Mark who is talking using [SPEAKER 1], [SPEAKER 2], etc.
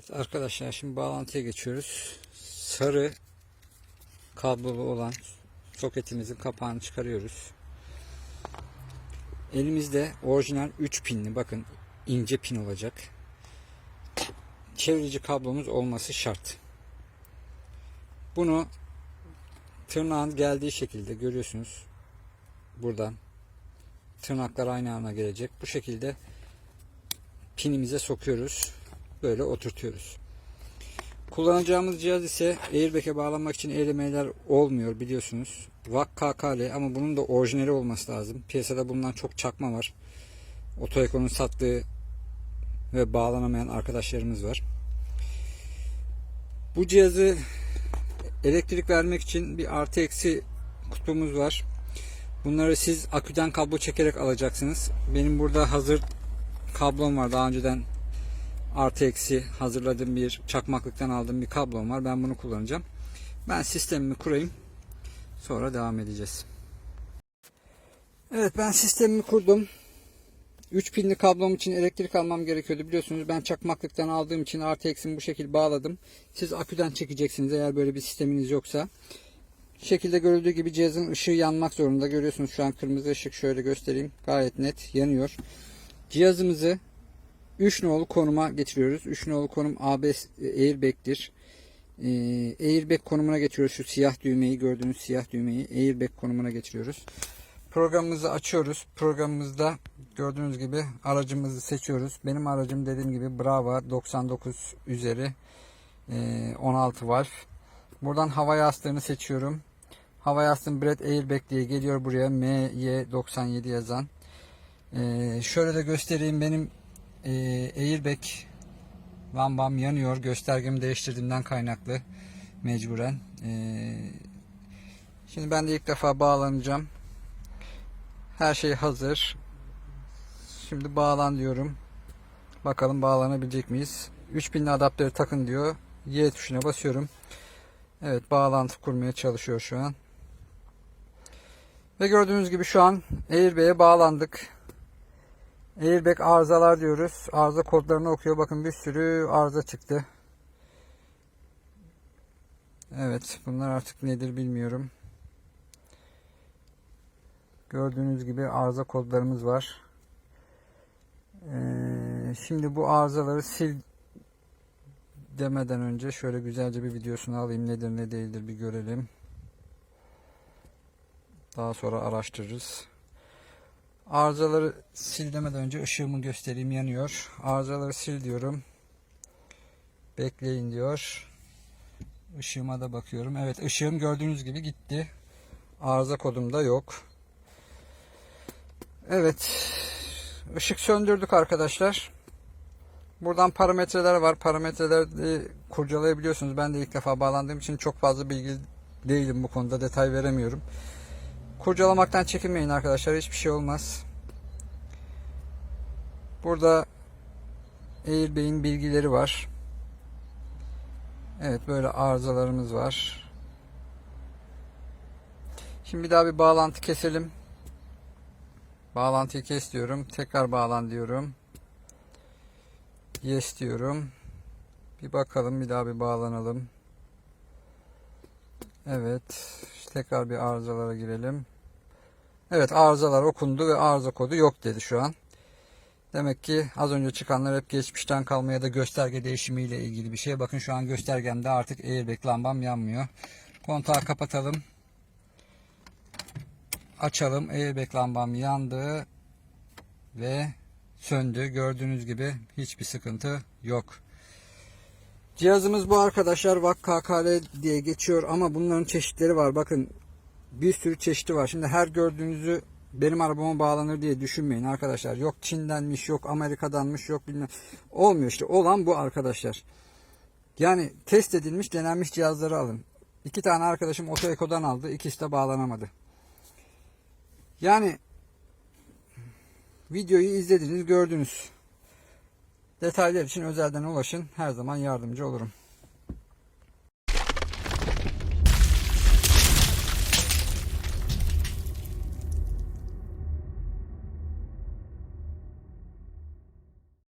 [SPEAKER 1] Evet arkadaşlar şimdi bağlantıya geçiyoruz. Sarı kablolu olan soketimizin kapağını çıkarıyoruz. Elimizde orijinal 3 pinli bakın ince pin olacak. Çevirici kablomuz olması şart. Bunu tırnağın geldiği şekilde görüyorsunuz. Buradan tırnaklar aynı ana gelecek. Bu şekilde pinimize sokuyoruz. Böyle oturtuyoruz. Kullanacağımız cihaz ise airbag'e bağlanmak için elemeler olmuyor biliyorsunuz. VAK KKL ama bunun da orijinali olması lazım. Piyasada bulunan çok çakma var. Otoekon'un sattığı ve bağlanamayan arkadaşlarımız var. Bu cihazı elektrik vermek için bir artı eksi kutbumuz var. Bunları siz aküden kablo çekerek alacaksınız. Benim burada hazır kablom var. Daha önceden artı eksi hazırladığım bir çakmaklıktan aldığım bir kablom var. Ben bunu kullanacağım. Ben sistemimi kurayım. Sonra devam edeceğiz. Evet ben sistemimi kurdum. 3 pinli kablom için elektrik almam gerekiyordu. Biliyorsunuz ben çakmaklıktan aldığım için artı eksimi bu şekilde bağladım. Siz aküden çekeceksiniz eğer böyle bir sisteminiz yoksa. Şekilde görüldüğü gibi cihazın ışığı yanmak zorunda. Görüyorsunuz şu an kırmızı ışık şöyle göstereyim. Gayet net yanıyor. Cihazımızı 3 nolu konuma getiriyoruz. 3 nolu konum ABS airbag'tir. Ee, airbag konumuna getiriyoruz. Şu siyah düğmeyi gördüğünüz siyah düğmeyi airbag konumuna getiriyoruz. Programımızı açıyoruz. Programımızda gördüğünüz gibi aracımızı seçiyoruz. Benim aracım dediğim gibi Brava 99 üzeri e, 16 valve. Buradan hava yastığını seçiyorum. Hava yastığım Brad Airbag diye geliyor buraya. MY97 yazan. Ee, şöyle de göstereyim benim e, airbag lambam yanıyor. Göstergemi değiştirdiğimden kaynaklı mecburen. Ee, şimdi ben de ilk defa bağlanacağım. Her şey hazır. Şimdi bağlan diyorum. Bakalım bağlanabilecek miyiz? 3000 adaptörü takın diyor. Y tuşuna basıyorum. Evet bağlantı kurmaya çalışıyor şu an. Ve gördüğünüz gibi şu an Airbag'e bağlandık. Airbag arızalar diyoruz. Arıza kodlarını okuyor. Bakın bir sürü arıza çıktı. Evet bunlar artık nedir bilmiyorum. Gördüğünüz gibi arıza kodlarımız var. Ee, şimdi bu arızaları sil demeden önce şöyle güzelce bir videosunu alayım. Nedir ne değildir bir görelim. Daha sonra araştırırız. Arızaları sil demeden önce ışığımı göstereyim yanıyor. Arızaları sil diyorum. Bekleyin diyor. Işığıma da bakıyorum. Evet ışığım gördüğünüz gibi gitti. Arıza kodum da yok. Evet. Işık söndürdük arkadaşlar. Buradan parametreler var. Parametreleri kurcalayabiliyorsunuz. Ben de ilk defa bağlandığım için çok fazla bilgi değilim bu konuda. Detay veremiyorum. Kurcalamaktan çekinmeyin arkadaşlar. Hiçbir şey olmaz. Burada Airbag'in bilgileri var. Evet böyle arızalarımız var. Şimdi bir daha bir bağlantı keselim. Bağlantıyı kes diyorum. Tekrar bağlan diyorum. Yes diyorum. Bir bakalım bir daha bir bağlanalım. Evet. Tekrar bir arızalara girelim. Evet arızalar okundu ve arıza kodu yok dedi şu an. Demek ki az önce çıkanlar hep geçmişten kalma ya da gösterge değişimiyle ilgili bir şey. Bakın şu an göstergemde artık airbag lambam yanmıyor. Kontağı kapatalım. Açalım. Airbag lambam yandı ve söndü. Gördüğünüz gibi hiçbir sıkıntı yok. Cihazımız bu arkadaşlar VAK KKL diye geçiyor ama bunların çeşitleri var. Bakın bir sürü çeşidi var. Şimdi her gördüğünüzü benim arabama bağlanır diye düşünmeyin arkadaşlar. Yok Çin'denmiş, yok Amerika'danmış, yok bilmem. Olmuyor işte. Olan bu arkadaşlar. Yani test edilmiş, denenmiş cihazları alın. İki tane arkadaşım Otoeko'dan aldı. İkisi de bağlanamadı. Yani videoyu izlediniz, gördünüz. Detaylar için özelden ulaşın. Her zaman yardımcı olurum.